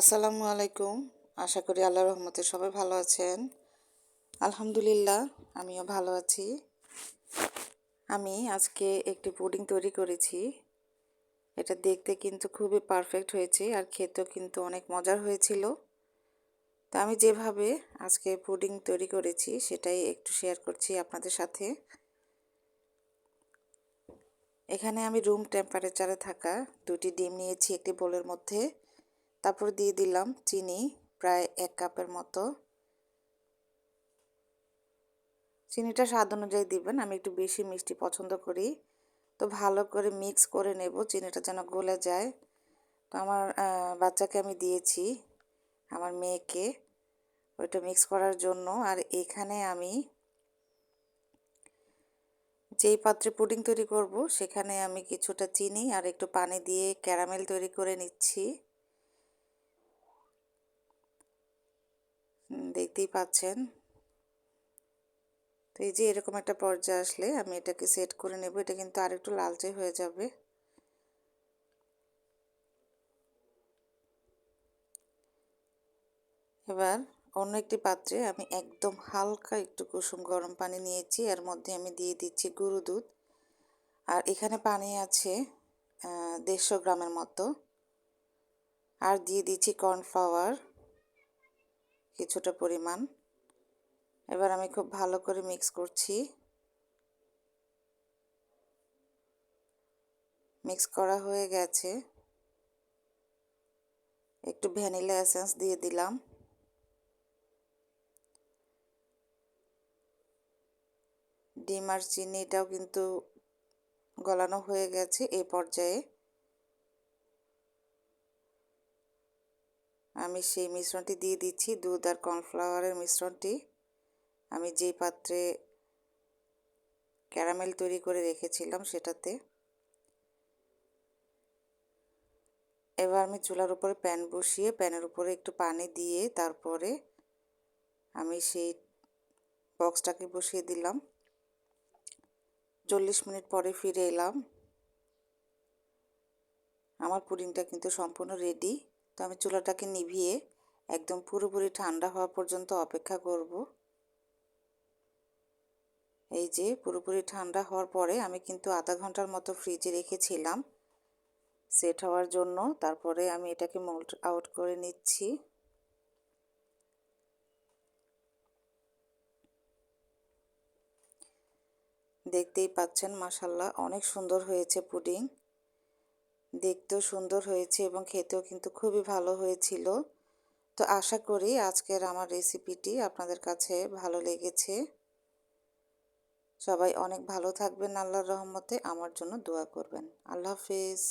আসসালামু আলাইকুম। আশা করি আল্লাহ রহমতে সবাই ভালো আছেন। আলহামদুলিল্লাহ, আমিও ভালো আছি। আমি আজকে একটি পুডিং তৈরি করেছি। এটা দেখতে কিন্তু খুবই পারফেক্ট হয়েছে আর খেতেও কিন্তু অনেক মজার হয়েছিল। তো আমি যেভাবে আজকে পুডিং তৈরি করেছি সেটাই একটু শেয়ার করছি আপনাদের সাথে। এখানে আমি রুম টেম্পারেচারে থাকা দুটি ডিম নিয়েছি একটি বোলের মধ্যে। তারপর দিয়ে দিলাম চিনি, প্রায় এক কাপের মতো। চিনিটা স্বাদ অনুযায়ী দিবেন, আমি একটু বেশি মিষ্টি পছন্দ করি। তো ভালো করে মিক্স করে নেব, চিনিটা যেন গলে যায়। তো আমার বাচ্চাকে আমি দিয়েছি, আমার মেয়েকে। ওইটা মিক্স করার জন্য। আর এখানে আমি যেই পাত্রে পুডিং তৈরি করব, সেখানে আমি কিছুটা চিনি আর একটু পানি দিয়ে ক্যারামেল তৈরি করে নিচ্ছি। দেখতেই পাচ্ছেন। তো এই যে এরকম একটা পর্যায়ে আসলে আমি এটাকে সেট করে নেব, এটা কিন্তু আর একটু লালচে হয়ে যাবে। এবার অন্য একটি পাত্রে আমি একদম হালকা একটু কুসুম গরম পানি নিয়েছি, এর মধ্যে আমি দিয়ে দিচ্ছি গুঁড়ো দুধ। আর এখানে পানি আছে দেড়শো গ্রামের মতো। আর দিয়ে দিচ্ছি কর্নফ্লাওয়ার কিছুটা পরিমাণ। এবার আমি খুব ভালো করে মিক্স করছি। মিক্স করা হয়ে গেছে। একটু ভ্যানিলা এসেন্স দিয়ে দিলাম। ডিম আর চিনিটাও কিন্তু গলানো হয়ে গেছে এই পর্যায়ে। আমি সেই মিশ্রণটি দিয়ে দিচ্ছি। দুধ আর কর্নফ্লাওয়ারের মিশ্রণটি আমি যেই পাত্রে ক্যারামেল তৈরি করে রেখেছিলাম সেটাতে। এবার আমি চুলার উপরে প্যান বসিয়ে, প্যানের উপরে একটু পানি দিয়ে তারপরে আমি সেই বক্সটাকে বসিয়ে দিলাম। চল্লিশ মিনিট পরে ফিরে এলাম। আমার পুডিংটা কিন্তু সম্পূর্ণ রেডি। আমি চুলাটাকে নিভিয়ে একদম পুরোপুরি ঠান্ডা হওয়া পর্যন্ত অপেক্ষা করব। এই যে পুরোপুরি ঠান্ডা হওয়ার পরে আমি কিন্তু আধা ঘণ্টার মতো ফ্রিজে রেখেছিলাম। সেট হওয়ার জন্য তারপরে আমি এটাকে মোল্ড আউট করে নিচ্ছি। দেখতেই পাচ্ছেন মাসাল্লাহ অনেক সুন্দর হয়েছে পুডিং। দেখতেও সুন্দর হয়েছে এবং খেতেও কিন্তু খুবই ভালো হয়েছিল। তো আশা করি আজকের আমার রেসিপিটি আপনাদের কাছে ভালো লেগেছে। সবাই অনেক ভালো থাকবেন আল্লাহর রহমতে। আমার জন্য দোয়া করবেন। আল্লাহ হাফিজ।